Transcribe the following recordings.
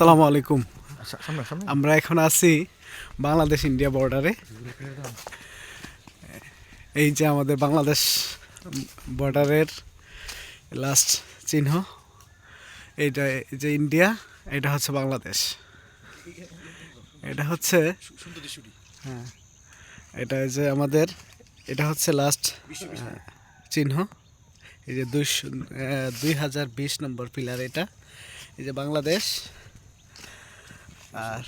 আসসালামু আলাইকুম। সামনে আমরা এখন আছি বাংলাদেশ ইন্ডিয়া বর্ডারে এই যে আমাদের বাংলাদেশ বর্ডারের লাস্ট চিহ্ন। এইটা এই যে ইন্ডিয়া এটা হচ্ছে বাংলাদেশ। এটা হচ্ছে হ্যাঁ এটা যে আমাদের এটা হচ্ছে লাস্ট চিহ্ন। এই যে দুই দুই হাজার বিশ নম্বর পিলার এটা। এই যে বাংলাদেশ। আর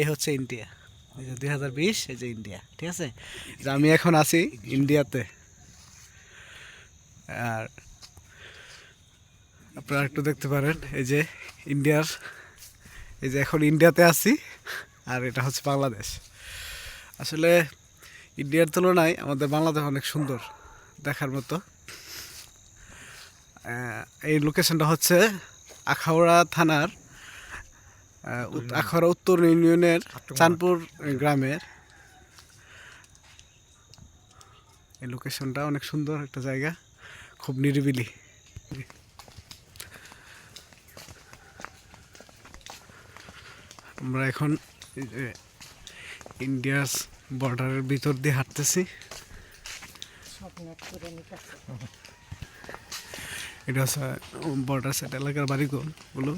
এই হচ্ছে ইন্ডিয়া। এই যে দুই হাজার বিশ, এই যে ইন্ডিয়া, ঠিক আছে? যে আমি এখন আছি ইন্ডিয়াতে। আর আপনারা একটু দেখতে পারেন, এই যে ইন্ডিয়ার, এই যে এখন ইন্ডিয়াতে আছি, আর এটা হচ্ছে বাংলাদেশ। আসলে ইন্ডিয়ার তুলনায় আমাদের বাংলাদেশ অনেক সুন্দর দেখার মতো। এই লোকেশনটা হচ্ছে আখাউড়া থানার আহ, উত্তর ইউনিয়নের চাঁদপুর গ্রামের। এই লোকেশনটা অনেক সুন্দর একটা জায়গা খুব নিরিবিলি। আমরা এখন ইন্ডিয়ার বর্ডারের ভিতর দিয়ে হাঁটতেছি। এটা হচ্ছে বর্ডার সাইড এলাকার বাড়িগুলো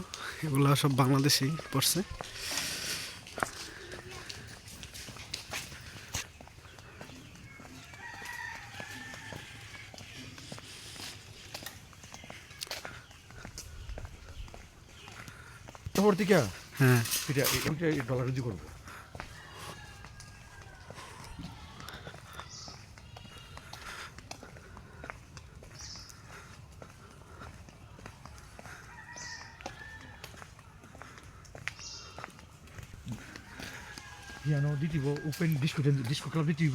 এগুলো সব বাংলাদেশি পড়ছে। থেকে? হ্যাঁ। এটা এটা ডলার দিয়ে করব। পিয়ানো দিতিব ওপেন ডিস্কো ডিস্কো ক্লাব দিতিব